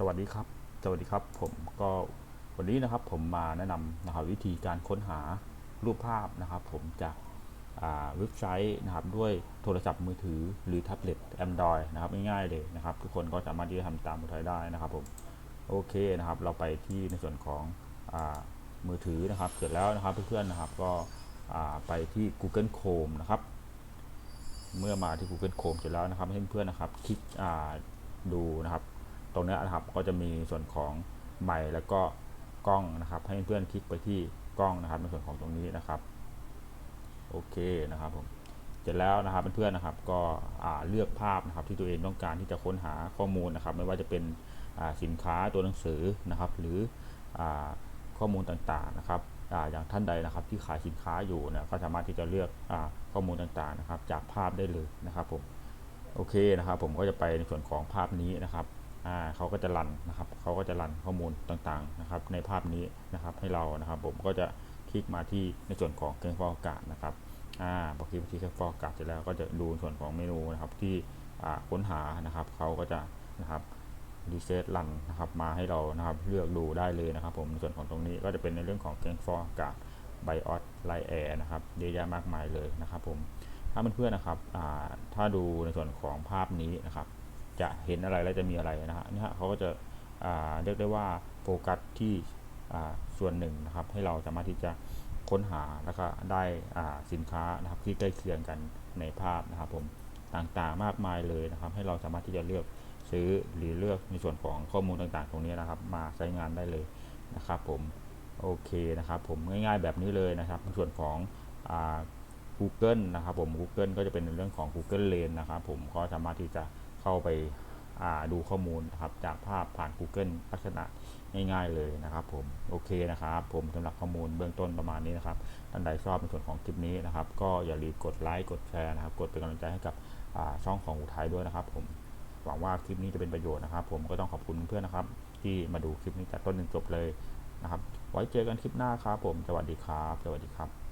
สวัสดีครับ สวัสดีครับ ผมก็วันนี้นะครับผมมาแนะนำนะครับวิธีการค้นหารูปภาพนะครับ ผมจากเว็บไซต์นะครับด้วยโทรศัพท์มือถือหรือแท็บเล็ต Android นะครับง่ายๆเลยนะครับ ทุกคนก็สามารถที่จะทำตามมือถือได้นะครับผมโอเคนะครับ เราไปที่ในส่วนของอมือถือนะครับ เสร็จแล้วนะครับเพื่อนๆนะครับก็ไปที่ Google Chrome นะครับ เมื่อมาที่ Google Chrome เสร็จแล้วนะครับให้เพื่อนๆนะครับคลิกดูนะครับ ตรงเนี้นะครับก็จะมีส่วนของไมค์แล้วก็กล้องนะครับ ให้เพื่อนคลิกไปที่กล้องนะครับ ในส่วนของตรงนี้นะครับโอเคนะครับผมเสร็จแล้วนะครับเพื่อนๆนะครับ ก็เลือกภาพนะครับ ที่ตัวเองต้องการที่จะค้นหาข้อมูลนะครับ ไม่ว่าจะเป็นสินค้าตัวหนังสือนะครับ หรืออข้อมูลต่างๆนะครับออย่างท่านใดนะครับที่ขายสินค้าอยู่เนี่ยก็สามารถที่จะเลือกอข้อมูลต่างๆนะครับ จากภาพได้เลยนะครับผมโอเคนะครับ ผมก็จะไปในส่วนของภาพนี้นะครับ อ่าเขาก็จะรันนะครับเขาก็จะรันข้อมูลต่างๆนะครับในภาพนี้นะครับให้เรานะครับผมก็จะคลิกมาที่ในส่วนของเครื่องฟอกอากาศนะครับอ่าพอคลิกไปที่เครื่องฟอกอากาศเสร็จแล้วก็จะดูส่วนของเมนูนะครับที่อ่าค้นหานะครับเขาก็จะนะครับรีเซ็ตรันนะครับมาให้เรานะครับเลือกดูได้เลยนะครับ ผมส่วนของตรงนี้ก็จะเป็นในเรื่องของเครื่องฟอกอากาศไบออสไลแอร์นะครับเยอะแยะมากมายเลยนะครับผมถ้าเพื่อนๆนะครับอ่าถ้าดูในส่วนของภาพนี้นะครับ จะเห็นอะไรและจะมีอะไรนะฮะนี่ฮะเขาก็จะเรียกได้ว่าโฟกัสที่ส่วนหนึ่งนะครับ ให้เราสามารถที่จะค้นหาแล้วก็ได้สินค้านะครับที่ใกล้เคียงกันในภาพนะครับผมต่างๆมากมายเลยนะครับ ให้เราสามารถที่จะเลือกซื้อหรือเลือกในส่วนของข้อมูลต่างๆ ตรงนี้นะครับ มาใช้งานได้เลยนะครับผมโอเคนะครับผมง่ายๆแบบนี้เลยนะครับในส่วนของอ Google นะครับผม Google ก็จะเป็นในเรื่องของ Google Lens นะครับผมก็สามารถที่จะ เข้าไปาดูข้อมูลนะครับจากภาพผ่าน Google ลักษณะง่ายๆเลยนะครับผมโอเคนะครับผมสำหรับข้อมูลเบื้องต้นประมาณนี้นะครับท่านใดชอบในส่วนของคลิปนี้นะครับ ก็อย่าลืมกดไลค์กดแชร์นะครับ กดเป็นกำลังใจให้กับช่องของอุทัยด้วยนะครับ ผมหวังว่าคลิปนี้จะเป็นประโยชน์นะครับ ผมก็ต้องขอบคุณเพื่อนนะครับ ที่มาดูคลิปนี้จากต้นจนจบเลยนะครับ ไว้เจอกันคลิปหน้าครับผมสวัสดีครับ สวัสดีครับ